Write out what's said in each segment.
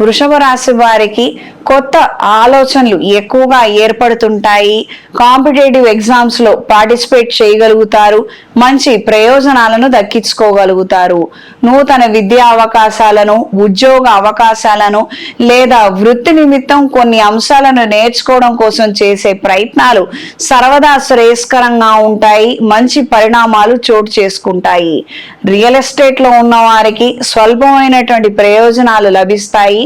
వృషభ రాశి వారికి కొత్త ఆలోచనలు ఎక్కువగా ఏర్పడుతుంటాయి. కాంపిటేటివ్ ఎగ్జామ్స్లో పార్టిసిపేట్ చేయగలుగుతారు. మంచి ప్రయోజనాలను దక్కించుకోగలుగుతారు. నూతన విద్యా అవకాశాలను ఉద్యోగ అవకాశాలను లేదా వృత్తి నిమిత్తం కొన్ని అంశాలను నేర్చుకోవడం కోసం చేసే ప్రయత్నాలు సర్వదా శ్రేయస్కరంగా ఉంటాయి. మంచి పరిణామాలు చోటు చేసుకుంటాయి. రియల్ ఎస్టేట్లో ఉన్న వారికి స్వల్పమైనటువంటి ప్రయోజనాలు లభిస్తాయి.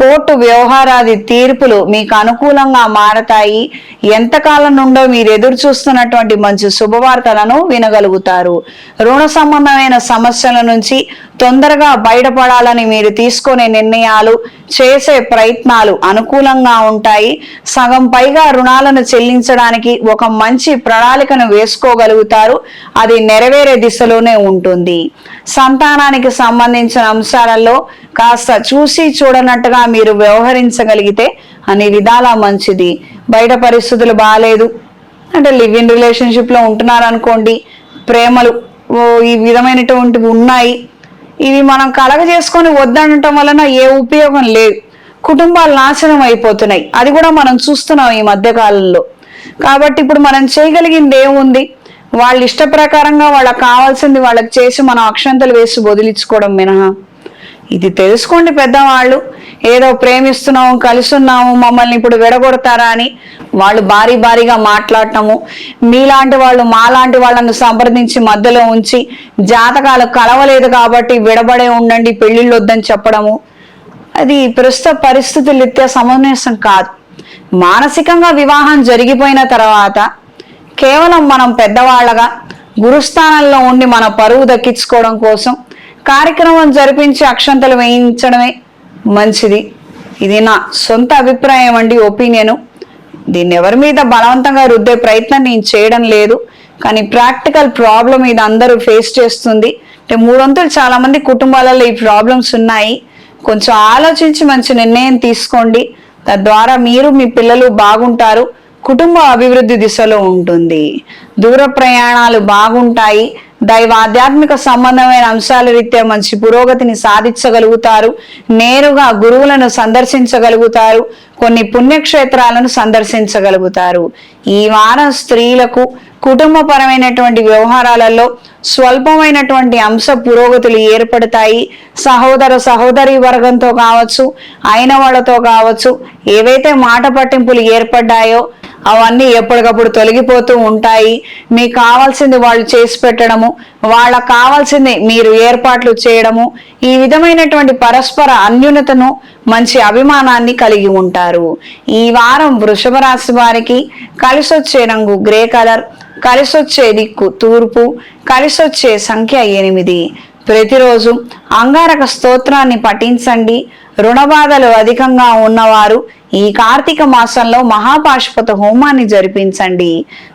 కోర్టు వ్యవహారాది తీర్పులు మీకు అనుకూలంగా మారతాయి. ఎంతకాలం నుండో మీరు ఎదురు చూస్తున్నటువంటి మంచి శుభవార్తలను వినగలుగుతారు. రుణ సంబంధమైన సమస్యల నుంచి తొందరగా బయటపడాలని మీరు తీసుకునే నిర్ణయాలు చేసే ప్రయత్నాలు అనుకూలంగా ఉంటాయి. సగం పైగా రుణాలను చెల్లించడానికి ఒక మంచి ప్రణాళికను వేసుకోగలుగుతారు. అది నెరవేరే దిశలోనే ఉంటుంది. సంతానానికి సంబంధించిన అంశాలలో కాస్త చూసి చూడనట్టుగా మీరు వ్యవహరించగలిగితే అన్ని విధాలా మంచిది. బయట పరిస్థితులు బాగాలేదు అంటే లివ్ ఇన్ రిలేషన్షిప్లో ప్రేమలు ఓ ఈ విధమైనటువంటివి ఉన్నాయి. ఇవి మనం కలగ చేసుకొని వద్దనటం వలన ఏ ఉపయోగం లేదు. కుటుంబాలు నాశనం అయిపోతున్నాయి. అది కూడా మనం చూస్తున్నాం ఈ మధ్య కాలంలో. కాబట్టి ఇప్పుడు మనం చేయగలిగింది ఏముంది? వాళ్ళ ఇష్ట ప్రకారంగా వాళ్ళకి కావాల్సింది వాళ్ళకి చేసి మనం అక్షంతలు వేసి వదిలించుకోవడం మినహా. ఇది తెలుసుకోండి పెద్దవాళ్ళు. ఏదో ప్రేమిస్తున్నాము కలుసున్నాము మమ్మల్ని ఇప్పుడు విడగొడతారా అని వాళ్ళు భారీ భారీగా మాట్లాడటము. మీలాంటి వాళ్ళు మాలాంటి వాళ్ళను సంప్రదించి మధ్యలో ఉంచి జాతకాలు కలవలేదు కాబట్టి విడబడే ఉండండి పెళ్ళిళ్ళు వద్దని చెప్పడము. అది ప్రస్తుత పరిస్థితులు రీత్యా సమంజసం కాదు. మానసికంగా వివాహం జరిగిపోయిన తర్వాత కేవలం మనం పెద్దవాళ్ళగా గురుస్థానంలో ఉండి మన పరువు దక్కించుకోవడం కోసం కార్యక్రమం జరిపించి అక్షంతలు వేయించడమే మంచిది. ఇది నా సొంత అభిప్రాయం అండి ఒపీనియను. దీన్ని ఎవరి మీద బలవంతంగా రుద్దే ప్రయత్నం నేను చేయడం లేదు. కానీ ప్రాక్టికల్ ప్రాబ్లం ఇది అందరూ ఫేస్ చేస్తుంది. అంటే మూడొంతులు చాలా మంది కుటుంబాలలో ఈ ప్రాబ్లమ్స్ ఉన్నాయి. కొంచెం ఆలోచించి మంచి నిర్ణయం తీసుకోండి. తద్వారా మీరు మీ పిల్లలు బాగుంటారు. కుటుంబ అభివృద్ధి దిశలో ఉంటుంది. దూర ప్రయాణాలు బాగుంటాయి. దైవ ఆధ్యాత్మిక సంబంధమైన అంశాల రీత్యా మంచి పురోగతిని సాధించగలుగుతారు నేరుగా గురువులను సందర్శించగలుగుతారు కొన్ని పుణ్యక్షేత్రాలను సందర్శించగలుగుతారు. ఈ వారం స్త్రీలకు కుటుంబపరమైనటువంటి వ్యవహారాలలో స్వల్పమైనటువంటి అంశ పురోగతులు ఏర్పడతాయి. సహోదర సహోదరి వర్గంతో కావచ్చు అయిన వాళ్ళతో కావచ్చు ఏవైతే మాట పట్టింపులు ఏర్పడ్డాయో అవన్నీ ఎప్పటికప్పుడు తొలగిపోతూ ఉంటాయి. మీకు కావాల్సింది వాళ్ళు చేసి పెట్టడము వాళ్ళకు కావాల్సింది మీరు ఏర్పాట్లు చేయడము ఈ విధమైనటువంటి పరస్పర అన్యూనతను మంచి అభిమానాన్ని కలిగి ఉంటారు. ఈ వారం వృషభ రాశి వారికి కలిసొచ్చే రంగు గ్రే కలర్ కలిసొచ్చే దిక్కు తూర్పు కలిసొచ్చే సంఖ్య ఎనిమిది. ప్రతిరోజు అంగారక స్తోత్రాన్ని పఠించండి. రుణ బాధలు అధికంగా ఉన్నవారు ఈ కార్తీక మాసంలో మహాపాశుపత హోమాన్ని జరిపించండి.